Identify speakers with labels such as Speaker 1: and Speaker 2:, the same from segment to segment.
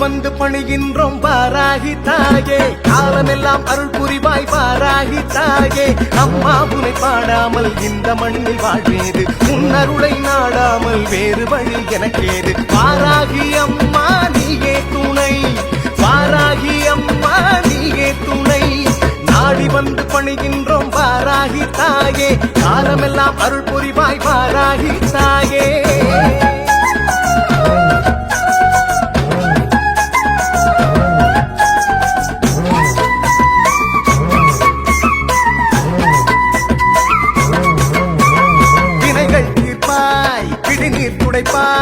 Speaker 1: வந்து பணிகின்றோம் பாராகி தாயே. காலமெல்லாம் அருள் புரிவாய் பாராகி தாயே. அம்மா புனை பாடாமல் இந்த மண்ணில் வாழ்வேது உன்னருளை நாடாமல் வேறு வழி எனக்கேது பாராகி அம்மா நீயே துணை. பாராகி அம்மா நீயே துணை. நாடி வந்து பணிகின்றோம் பாராகி தாயே. காலமெல்லாம் அருள் புரிவாய் பாராகி தாயே.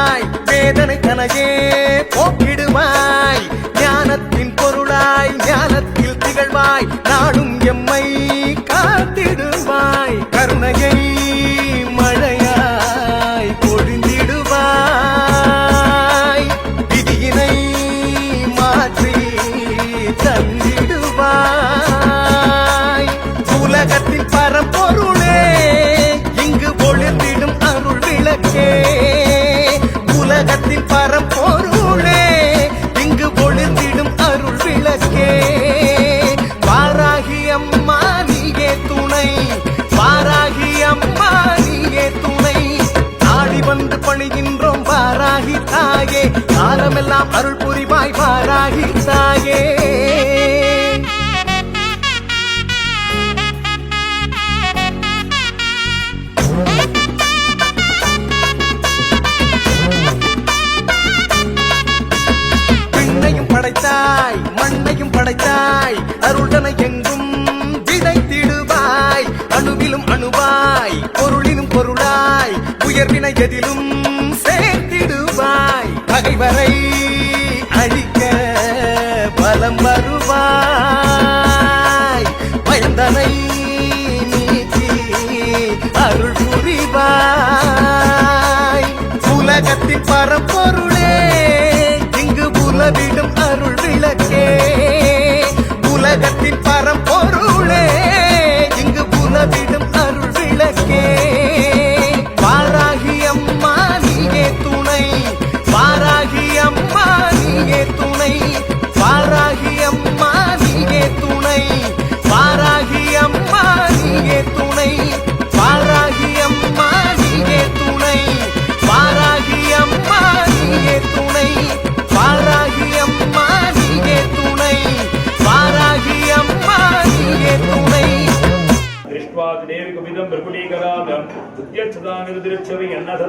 Speaker 1: பொருளாய் வேதனை தனையே போக்கிடுவாய். ஞானத்தின் பொருளாய் ஞானத்தில் காலமெல்லாம் அருள் புரிவாய் பாராகி தாயே. விண்ணையும் படைத்தாய் மண்ணையும் படைத்தாய் அருள்தனை எங்கும் விதைத்திடுவாய். அணுவிலும் அணுவாய் பொருளிலும் பொருளாய் உயர்வினை எதிலும் சேர்த்திடுவாய். பகைவரை பரம்பொருளே இங்கு புலவிடும் அருள் விளக்கே. உலகத்தின்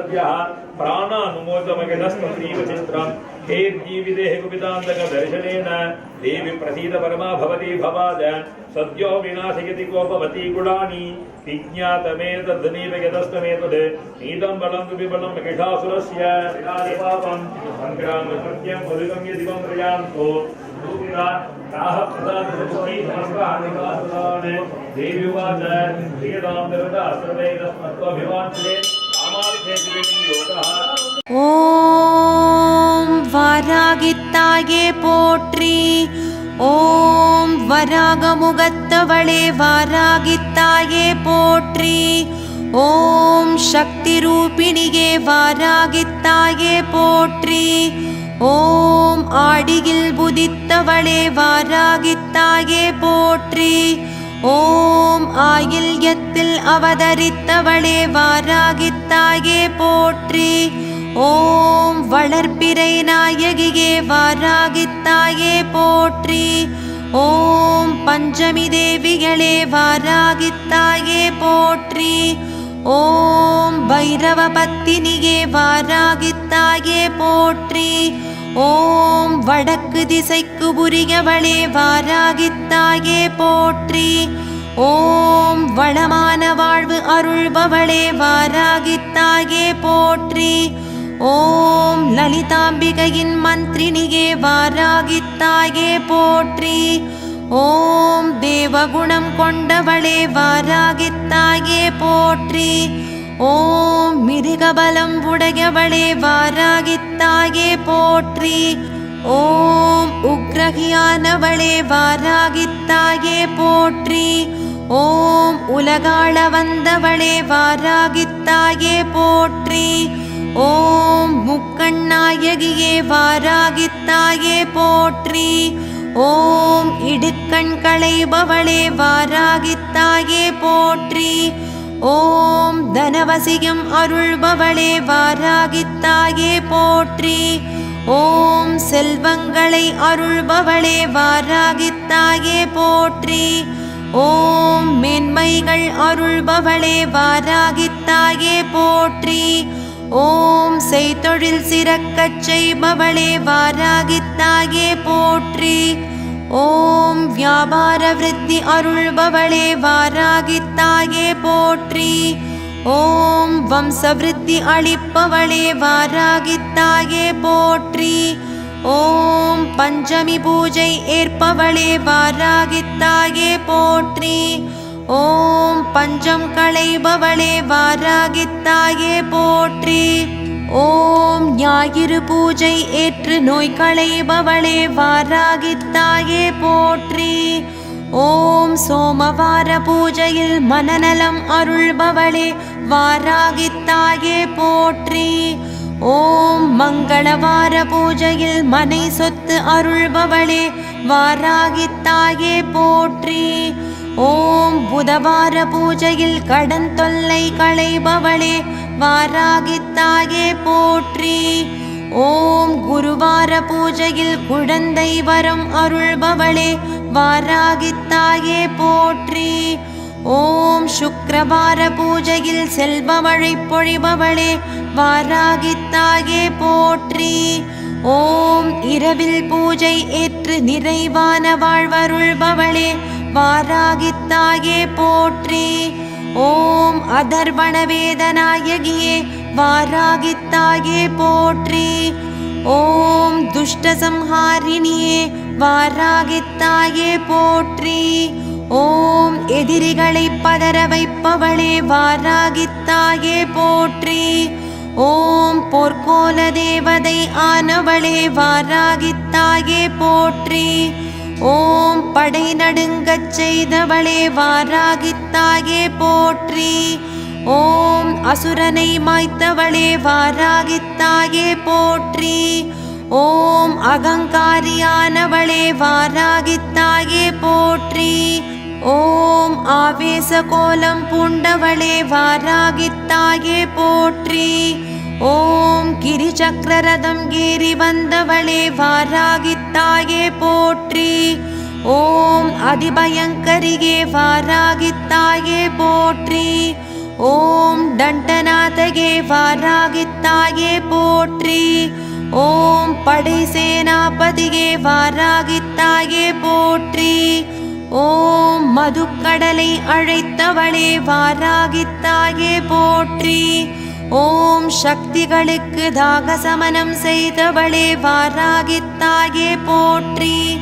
Speaker 1: सद्यः प्राणानुमोदमखिलस्तुतीवचित्रम् कुपितान्तक
Speaker 2: दर्शनेन देवि प्रसीद परमा भवति भवाद। सद्यो विनाशयति कोपवती गुणानि। विज्ञातमेतद्धनीपयतस्तमेतद् नीतं बलं विबलं किषासुरस्य पापं सङ्ग्रामकृत्यं मधुकं यदिवं प्रयान्तो देव्युवाच श्रीराम देवता सर्वैरस्मत्वभिवाञ्चले
Speaker 3: ஓம் வராகித்தாயே போற்றி. ஓம் வராகமுகத்தவளே வாராகித்தாயே போற்றி. ஓம் சக்தி ரூபிணியே வாராகித்தாயே போற்றி. ஓம் ஆடியில் புதித்தவளே வாராகித்தாயே போற்றி. ஓம் ஆயில்யத்தில் அவதரித்தவளே வாராகித்தாயே போற்றி. ஓம் வளர்ப்பிறை நாயகியே வாராகித்தாயே போற்றி. ஓம் பஞ்சமி தேவிகளே வாராகித்தாயே போற்றி. ஓம் பைரவ பத்தினியே வாராகித்தாயே போற்றி. ஓம் வடக்கு திசைக்கு புரியவளே வாராகித்தாயே போற்றி. ஓம் வளமான வாழ்வு அருள்பவளே வாராகித்தாயே போற்றி. ஓம் லலிதாம்பிகையின் மந்திரினியே வாராகித்தாயே போற்றி. ஓம் தேவகுணம் கொண்டவளே வாராகித்தாயே போற்றி. ஓம் மிருகபலம் உடையவளே வாராகித்தாயே போற்றி. ஓம் உக்ரகியானவளே வாராகித்தாயே போற்றி. ஓம் உலகாள வந்தவளே வாராகித்தாயே போற்றி. ஓம் முக்கண்ணாயகியே வாராகித்தாயே போற்றி. ஓம் இடுக்கண் களைபவளே வாராகித்தாயே போற்றி. ஓம் தனவசியம் அருள்பவளே வாராகித்தாயே போற்றி. ஓம் செல்வங்களை அருள்பவளே வாராகித்தாயே போற்றி. ஓம் மென்மைகள் அருள்பவளே வாராகித்தாயே போற்றி. ஓம் செய்தொழில் சிறக்கச் செய்பவளே வாராகித்தாயே போற்றி. ஓம் வியாபார விருத்தி அருள்பவளே வாராகித்தாயே போற்றி. ஓம் வம்சவிருத்தி அளிப்பவளே வாராகித்தாயே போற்றி. ஓம் பஞ்சமி பூஜை ஏற்பவளே வாராகித்தாயே போற்றி. ஓம் பஞ்சம் களைபவளே வாராகித்தாயே போற்றி. ஓம் ஞாயிறு பூஜை ஏற்று நோய் களைபவளே வாராகித்தாயே போற்றி. ஓம் சோமவார பூஜையில் மனநலம் அருள்பவளே வாராகித்தாயே போற்றி. ஓம் மங்களவார பூஜையில் மனை சொத்து அருள்பவளே வாராகித்தாயே போற்றி. ஓம் புதவார பூஜையில் கடன் தொல்லை களைபவளே வாராகித்தாயே போற்றி. ஓம் குருவார பூஜையில் குழந்தை வரம் அருள்பவளே. வாராகித்தாயே போற்றி. ஓம் சுக்கிரவார பூஜையில் செல்பவழை பொழிபவளே. வாராகித்தாயே போற்றி. ஓம் இரவில் பூஜை ஏற்று நிறைவான வாழ்வருள்பவளே. வாராகித்தாயே போற்றி. ஓம் அதர்வண வேதநாயகியே வாராகித்தாயே போற்றி. ஓம் துஷ்டசம்ஹாரிணியே வாராகித்தாயே போற்றி. ஓம் எதிரிகளை பதற வைப்பவளே வாராகித்தாயே போற்றி. ஓம் பொற்கோல தேவதை ஆனவளே வாராகித்தாயே போற்றி. ஓம் படை நடுங்கச் செய்தவளே வாராகித்தாயே போற்றி. ஓம் அசுரனை மாய்த்தவளே வாராகித்தாயே போற்றி. ஓம் அகங்காரியானவளே வாராகித்தாயே போற்றி. ஓம் ஆவேச கோலம் பூண்டவளே வாராகித்தாயே போற்றி. ஓம் கிரிசக்கரரதம் ஏறி வந்தவளே வாராகித்தாயே போற்றி. ஓம் அதிபயங்கரியே வாராகித்தாயே போற்றி. ஓம் தண்டநாதகே வாராகித்தாயே போற்றி. ஓம் படை சேனாபதியே வாராகித்தாயே போற்றி. ஓம் மதுக்கடலை அழைத்தவளே வாராகித்தாயே போற்றி. ஓம் சக்திகளுக்கு தாகசமனம் செய்தவளே வாராகித்தாயே போற்றி.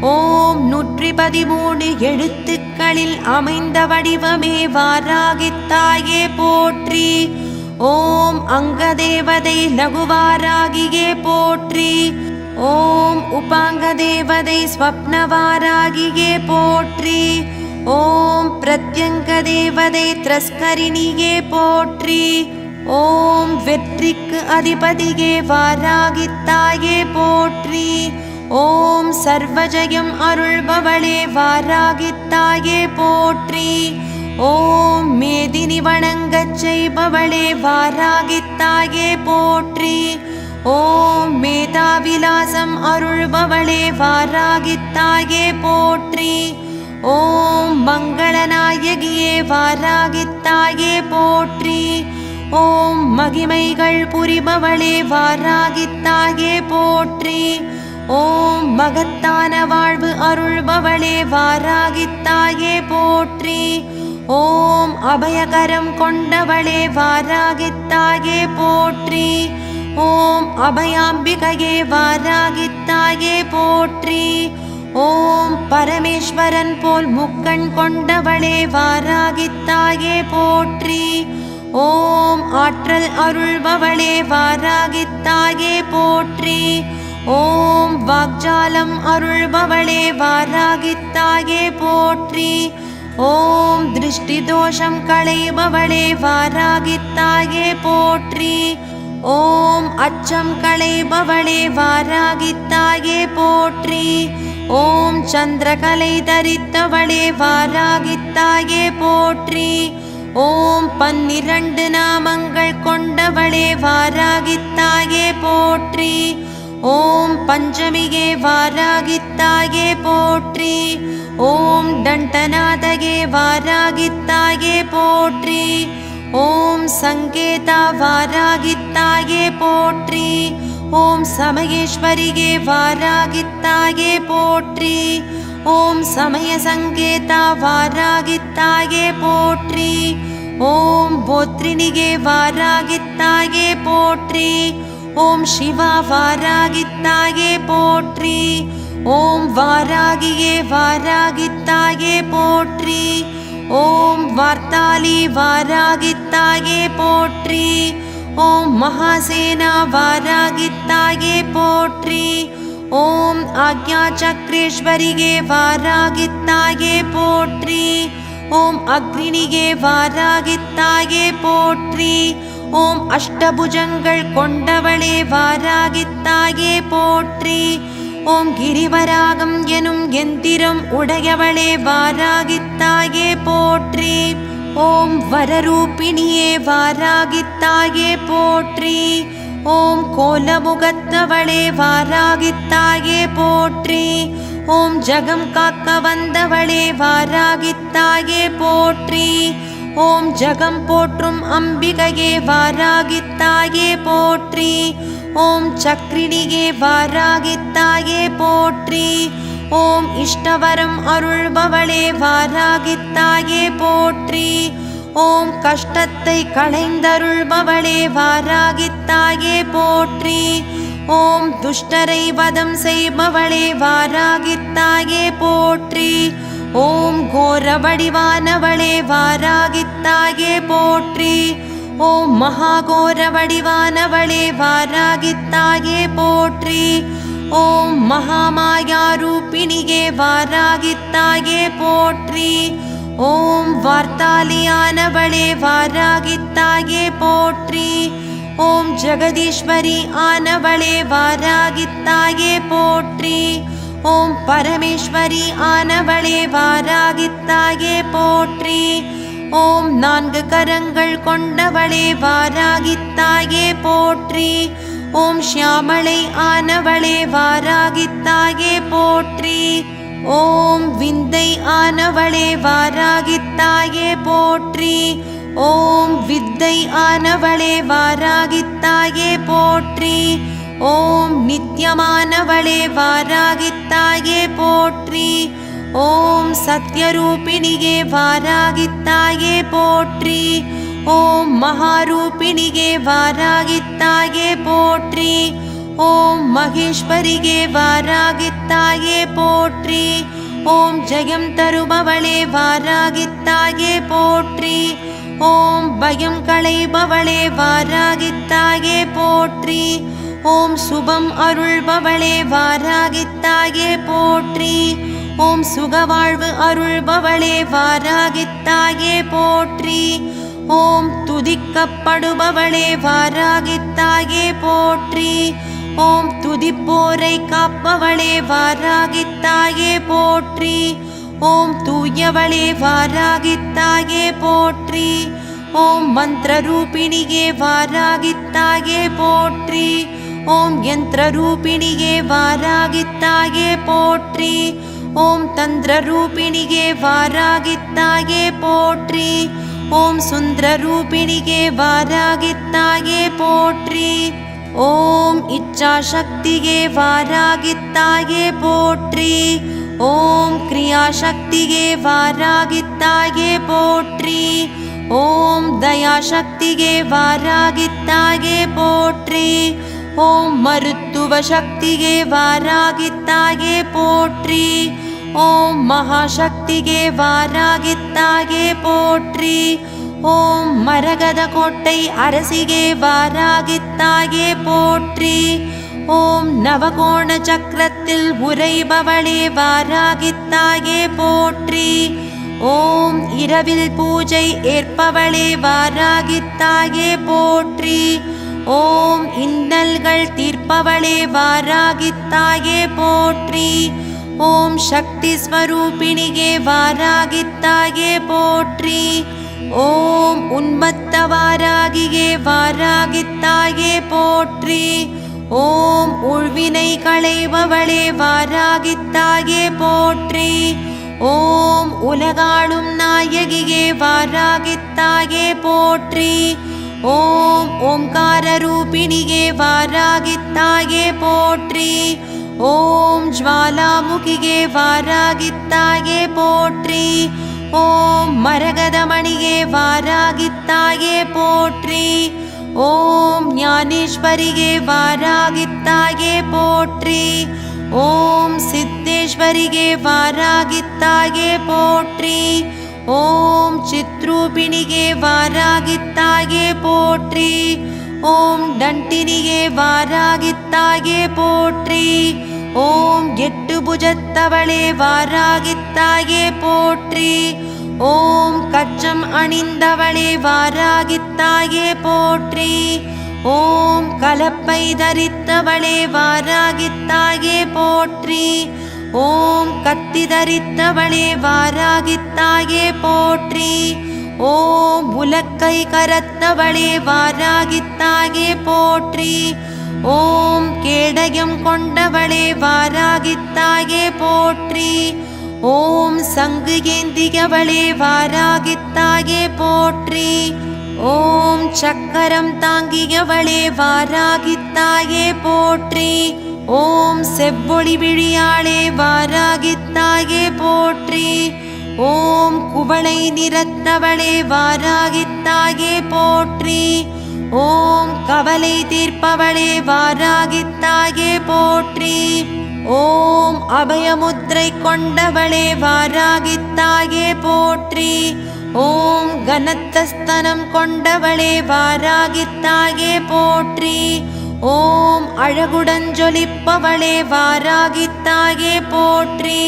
Speaker 3: ஓம் நூற்றி பதிமூணு எழுத்துக்களில் அமைந்த வடிவமே வாராகித்தாயே போற்றி. ஓம் அங்கதேவதை லகுவாராகியே போற்றி. ஓம் உபாங்கதேவதை ஸ்வப்னவாராகியே போற்றி. ஓம் பிரத்யங்கதேவதை திரஸ்கரிணியே போற்றி. ஓம் வெற்றிக்கு அதிபதியே வாராகித்தாயே போற்றி. ஓம் சர்வஜயம் அருள்பவளே வாராகித்தாயே போற்றி. ஓம் மேதினி வணங்கச் செய்பவளே வாராகித்தாயே போற்றி. ஓம் மேதாவிலாசம் அருள்பவளே வாராகித்தாயே போற்றி. ஓம் மங்களநாயகியே வாராகித்தாயே போற்றி. ஓம் மகிமைகள் புரிபவளே வாராகித்தாயே போற்றி. ஓம் மகத்தான வாழ்வு அருள்பவளே வாராகித்தாயே போற்றி. ஓம் அபயகரம் கொண்டவளே வாராகித்தாயே போற்றி. ஓம் அபயாம்பிகையே வாராகித்தாயே போற்றி. ஓம் பரமேஸ்வரன் போல் முக்கண் கொண்டவளே வாராகித்தாயே போற்றி. ஓம் ஆற்றல் அருள்பவளே வாராகித்தாயே போற்றி. ஓம் வாக்ஜாலம் அருள்பவளே வாராகித்தாயே போற்றி. ஓம் திருஷ்டி தோஷம் களைபவளே வாராகித்தாயே போற்றி. ஓம் அச்சம் களைபவளே வாராகித்தாயே போற்றி. ஓம் சந்திரகலை தரித்தவளே வாராகித்தாயே போற்றி. ஓம் பன்னிரண்டு நாமங்கள் கொண்டவளே வாராகித்தாயே போற்றி. ஓம் பஞ்சமிகே வாராகித்தாயே போற்றி. ஓம் தண்டநாதகே வாராகித்தாயே போற்றி. ஓம் சங்கேதா வாராகித்தாயே போற்றி. ஓம் சமயேஸ்வரிகே வாராகித்தாயே போற்றி. ஓம் சமய சங்கேதா வாராகித்தாயே போற்றி. ஓம் போத்ரினிகே வாராகித்தாயே போற்றி. ஓம் சிவா வாராகித்தாயே போற்றி. ஓம் வாராகியே வாராகித்தாயே போற்றி. ஓம் வார்த்தாலி வாராகித்தாயே போற்றி. ஓம் மகாசேனா வாராகித்தாயே போற்றி. ஓம் ஆக்ஞா சக்ரேஸ்வரிகே வாராகித்தாயே போற்றி. ஓம் அக்னினிகே வாராகித்தாயே போற்றி. ஓம் அஷ்டபுஜங்கள் கொண்டவளே வாராகித்தாயே போற்றி. ஓம் கிரிவராகம் எனும் எந்திரம் உடையவளே வாராகித்தாயே போற்றி. ஓம் வரரூபிணியே வாராகித்தாயே போற்றி. ஓம் கோலமுகத்தவளே வாராகித்தாயே போற்றி. ஓம் ஜகம் காக்க வந்தவளே வாராகித்தாயே போற்றி. ஓம் ஜகம் போற்றும் அம்பிகையே வாராகித்தாயே போற்றி. ஓம் சக்ரிணியே வாராகித்தாயே போற்றி. ஓம் இஷ்டவரம் அருள்பவளே வாராகித்தாயே போற்றி. ஓம் கஷ்டத்தை களைந்தருள்பவளே வாராகித்தாயே போற்றி. ஓம் துஷ்டரை வதம் செய்பவளே வாராகித்தாயே போற்றி. ஓம் கோர வடிவானவளே வாராகித்தாயே போற்றி. ஓம் மகாகோர வடிவானவளே வாராகித்தாயே போற்றி. ஓம் மகாமாயா ரூபிணியே வாராகித்தாயே போற்றி. ஓம் வார்த்தாலியானவளே வாராகித்தாயே போற்றி. ஓம் ஜெகதீஸ்வரி ஆனவளே வாராகித்தாயே போற்றி. ஓம் பரமேஸ்வரி ஆனவளே வாராகித்தாயே போற்றி. ஓம் நான்கு கரங்கள் கொண்டவளே வாராகித்தாயே போற்றி. ஓம் ஷியாமளை ஆனவளே வாராகித்தாயே போற்றி. ஓம் விந்தை ஆனவளே வாராகித்தாயே போற்றி. ஓம் வித்தை ஆனவளே வாராகித்தாயே போற்றி. ஓம் நித்தியமானவளே வாராகித்தாயே போற்றி. ஓம் சத்யரூபிணியே வாராகித்தாயே போற்றி. ஓம் மகாரூபிணியே வாராகித்தாயே போற்றி. ஓம் மகேஸ்வரியே வாராகித்தாயே போற்றி. ஓம் ஜெயம் தருபவளே வாராகித்தாயே போற்றி. ஓம் பயம் களைபவளே வாராகித்தாயே போற்றி. ஓம் சுபம் அருள்பவளே வாராகித்தாயே போற்றி. ஓம் சுகவாழ்வு அருள்பவளே வாராகித்தாயே போற்றி. ஓம் துதிக்கப்படுபவளே வாராகித்தாயே போற்றி. ஓம் துதிப்போரை காப்பவளே வாராகித்தாயே போற்றி. ஓம் தூயவளே வாராகித்தாயே போற்றி. ஓம் மந்திரரூபிணியே வாராகித்தாயே போற்றி. ஓம் யந்திரரூபிணியே வாராகித்தாயே போற்றி. ஓம் தந்திரரூபிணியே வாராகித்தாயே போற்றி. ஓம் சுந்தரரூபிணியே வாராகித்தாயே போற்றி. ஓம் இச்சாசக்தியே வாராகித்தாயே போற்றி. ஓம் கிரியாசக்தியே வாராகித்தாயே போற்றி. ஓம் தயாசக்தியே வாராகித்தாயே போற்றி. ஓம் மருத்துவ சக்தியே வாராகித்தாயே போற்றி. ஓம் மகாசக்தியே வாராகித்தாயே போற்றி. ஓம் மரகத கோட்டை அரசிகே வாராகித்தாயே போற்றி. ஓம் நவகோண சக்கரத்தில் உரைபவளே வாராகித்தாயே போற்றி. ஓம் இரவில் பூஜை ஏற்பவளே வாராகித்தாயே போற்றி. ஓம் இன்னல்கள் தீர்ப்பவளே வாராகித்தாயே போற்றி. ஓம் சக்தி ஸ்வரூபிணியே வாராகித்தாயே போற்றி. ஓம் உன்மத்த வாராகியே வாராகித்தாயே போற்றி. ஓம் உழ்வினை களைபவளே வாராகித்தாயே போற்றி. ஓம் உலகாளும் நாயகியே வாராகித்தாயே போற்றி. ஓம் ஓம்கார ரூபிணியே வாராகித்தாயே போற்றி. ஓம் ஜுவாலாமுகியே வாராகித்தாயே போற்றி. ஓம் மரகதமணியே வாராகித்தாயே போற்றி. ஓம் ஞானேஸ்வரியே வாராகித்தாயே போற்றி. ஓம் சித்தேஸ்வரியே வாராகித்தாயே போற்றி. ஓம் சித்ரூபிணியே வாராகித்தாயே போற்றி. ஓம் டண்டினியே வாராகித்தாயே போற்றி. ஓம் எட்டு புஜத்தவளே வாராகித்தாயே போற்றி. ஓம் கச்சம் அணிந்தவளே வாராகித்தாயே போற்றி. ஓம் கலப்பை தரித்தவளே வாராகித்தாயே போற்றி. ஓம் கத்தி தரித்தவளே வாராகித்தாயே போற்றி. ஓம் உலக்கை கரத்தவளே வாராகித்தாயே போற்றி. ஓம் கேடயம் கொண்டவளே வாராகித்தாயே போற்றி. ஓம் சங்கு ஏந்தியவளே வாராகித்தாயே போற்றி. ஓம் சக்கரம் தாங்கியவளே வாராகித்தாயே போற்றி. ஓம் செவ்வொளி விழியாளே வாராகித்தாயே போற்றி. ஓம் குவளை நிறத்தவளே வாராகித்தாயே போற்றி. ஓம் கவலை தீர்ப்பவளே வாராகித்தாயே போற்றி. ஓம் அபயமுத்திரை கொண்டவளே வாராகித்தாயே போற்றி. ஓம் கனத்தஸ்தனம் கொண்டவளே வாராகித்தாயே போற்றி. ஓம் அழகுடன் ஜொலிப்பவளே வாராகித்தாயே போற்றி.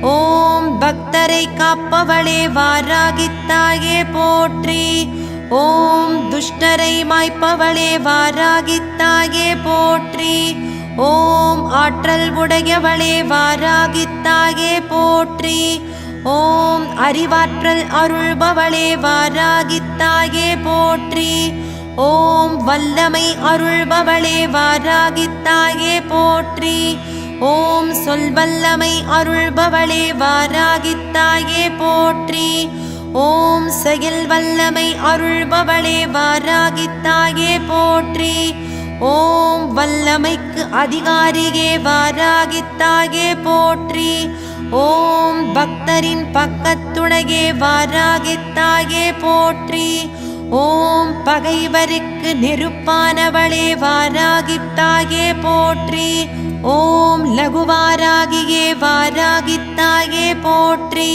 Speaker 3: ஓம் பக்தரை காப்பவளே வாராகித்தாயே போற்றி. ஓம் துஷ்டரை மாய்ப்பவளே வாராகித்தாயே போற்றி. ஓம் ஆற்றல் உடையவளே வாராகித்தாயே போற்றி. ஓம் அறிவாற்றல் அருள்பவளே வாராகித்தாயே போற்றி. ஓம் வல்லமை அருள்பவளே வாராகித்தாயே போற்றி. ஓம் சொல்வல்லமை அருள்பவளே வாராகித்தாயே போற்றி. ஓம் செயல் வல்லமை அருள்பவளே வாராகித்தாயே போற்றி. ஓம் வல்லமைக்கு அதிகாரியே வாராகித்தாயே போற்றி. ஓம் பக்தரின் பக்கத்துணையே வாராகித்தாயே போற்றி. ஓம் பகைவருக்கு நெருப்பானவளே வாராகித்தாயே போற்றி. ஓம் லகுவாராகியே வாராகித்தாயே போற்றி.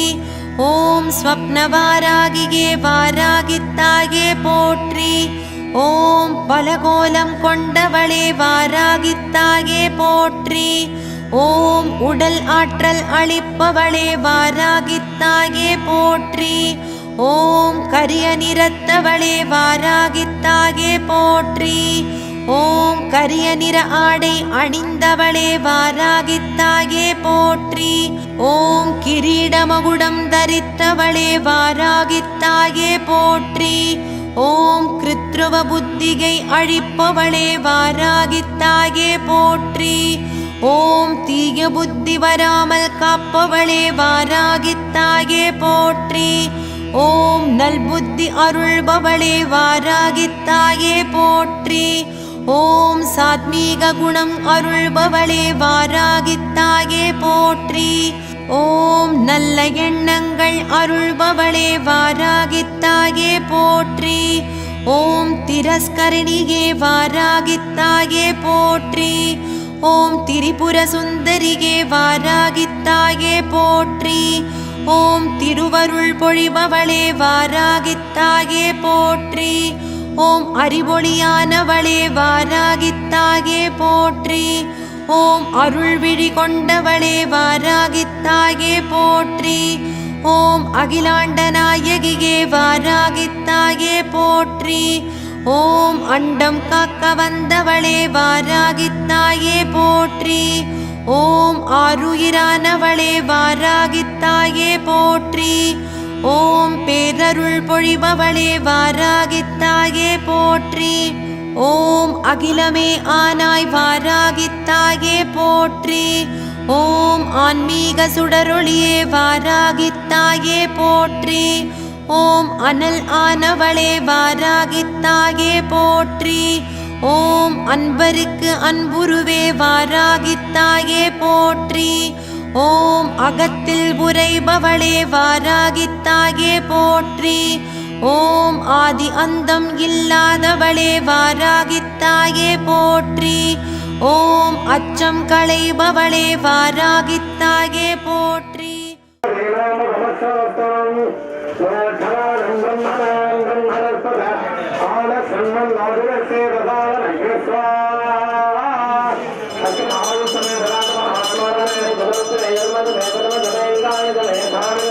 Speaker 3: ஓம் ஸ்வப்னவாராகியே வாராகித்தாயே போற்றி. ஓம் பலகோலம் கொண்டவளே வாராகித்தாயே போற்றி. ஓம் உடல் ஆற்றல் அளிப்பவளே வாராகித்தாயே போற்றி. ஓம் கரிய நிறத்தவளே வாராகித்தாயே போற்றி. ஓம் கரிய நிற ஆடை அணிந்தவளே வாராகித்தாயே போற்றி. ஓம் கிரீடமகுடம் தரித்தவளே வாராகித்தாயே போற்றி. ஓம் கிருத்ருவ புத்திகை அழிப்பவளே வாராகித்தாயே போற்றி. ஓம் தீய புத்தி வராமல் காப்பவளே வாராகித்தாயே போற்றி. ஓம் நல்புத்தி அருள்பவளே வாராகித்தாயே போற்றி. ஓம் சாத்மீக குணம் அருள்பவளே வாராகித்தாயே போற்றி. ஓம் நல்ல எண்ணங்கள் அருள்பவளே வாராகித்தாயே போற்றி. ஓம் திரஸ்கரணியே வாராகித்தாயே போற்றி. ஓம் திரிபுர சுந்தரியே வாராகித்தாயே போற்றி. ஓம் திருவருள் பொழிபவளே வாராகித்தாயே போற்றி. ஓம் அறிவொளியானவளே வாராகித்தாகே போற்றி. ஓம் அருள்விழி கொண்டவளே வாராகித்தாகே போற்றி. ஓம் அகிலாண்ட நாயகியே வாராகித்தாயே போற்றி. ஓம் அண்டம் காக்க வந்தவளே வாராகித்தாயே போற்றி. ஓம் ஆருயிரானவளே வாராகித்தாயே போற்றி. ஓம் பேரருள் பொழிபவளே வாராகித்தாயே போற்றி. ஓம் அகிலமே ஆனாய் வாராகித்தாயே போற்றி. ஓம் ஆன்மீக சுடரொளியே வாராகித்தாயே போற்றி. ஓம் அனல் ஆனவளே வாராகித்தாயே போற்றி. ஓம் அன்பருக்கு அன்புருவே வாராகித்தாயே போற்றி. ஓம் அகத்தில் உரைபவளே வாராகித்தாகே போற்றி. ஓம் ஆதி அந்தம் இல்லாதவளே வாராகித்தாயே போற்றி. ஓம் அச்சம் களைபவளே வாராகித்தாயே போற்றி.
Speaker 2: ஆன சன்மன் जय भार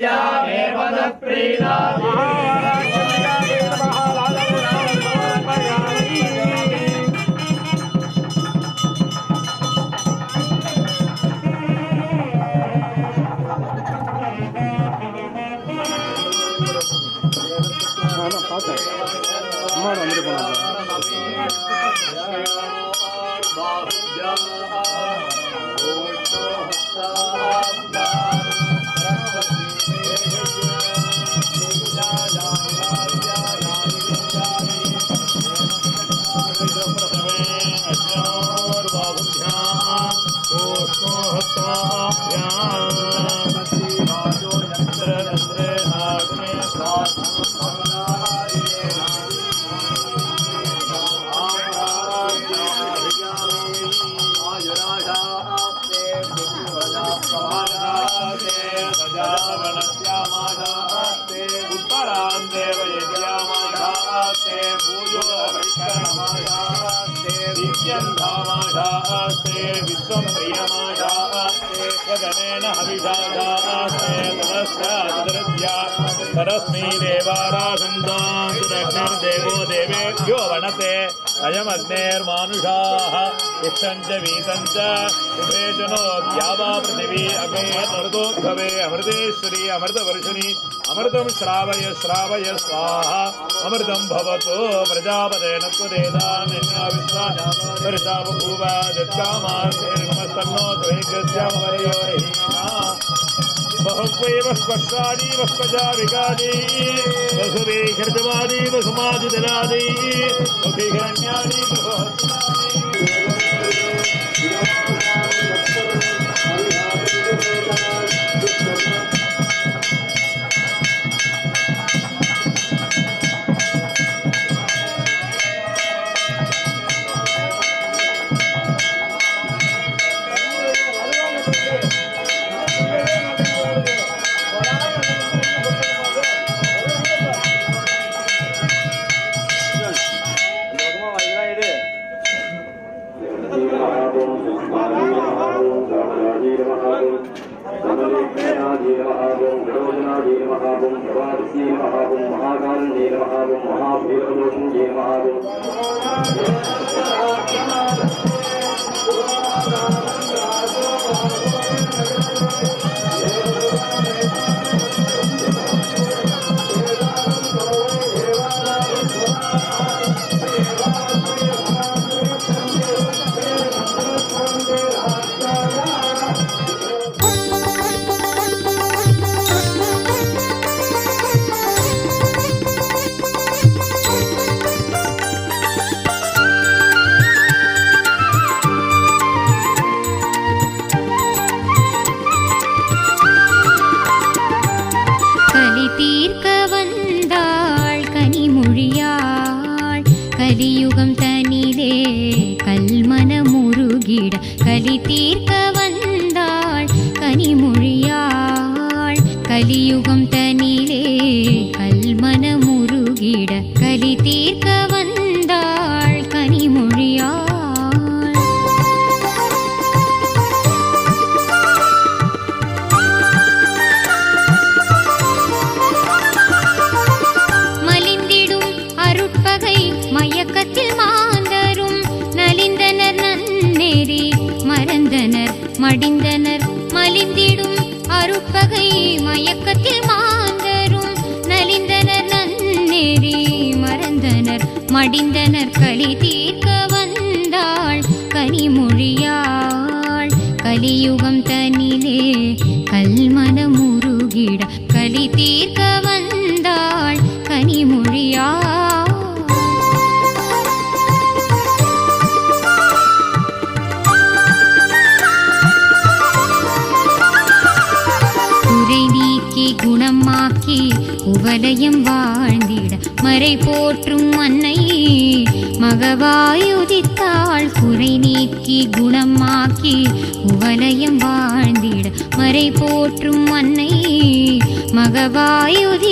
Speaker 4: आदित्यामेव जास्ते गणेन हविषाधास्याद्रव्या सरस्मी देवाराभिन्दान्तरक्षणदेवो देवेभ्यो वणते अयमग्नेर्मानुषाः इक्षं च वीतं च उभे च नो द्यावा पृथिवी अग्ने मृतोद्भवे अमृतेश्वरी अमृतवर्षिणि अमृतं श्रावय श्रावय स्वाहा अमृतं भवतो प्रजापतेन त्वदेदान्यन्या विश्वा वर्षा बभूव दत्कामार्तेर्मस्तन्नो द्वैकस्यामवरयोरहीना बहुत्वैव स्पष्टानि वस्पजा विकानि वसुवे हृदवानि वसुमादिदनानि
Speaker 5: Bye. கடிந்தனர் களி தீர்க்க வந்தாள். கனிமொழியாள் கலியுகம் தனிலே கல்மன முருகிட கலி தீர்க்க வந்தாள். கனிமொழியாள் குணமாக்கி உவலயம் வாழ்ந்திட மறை போற்றும் அன்னை மகவாயுதித்தாள் குறை நீக்கி குணமாக்கி உவலயம் வாழ்ந்திட மறை போற்றும் அன்னை மகவாயுதி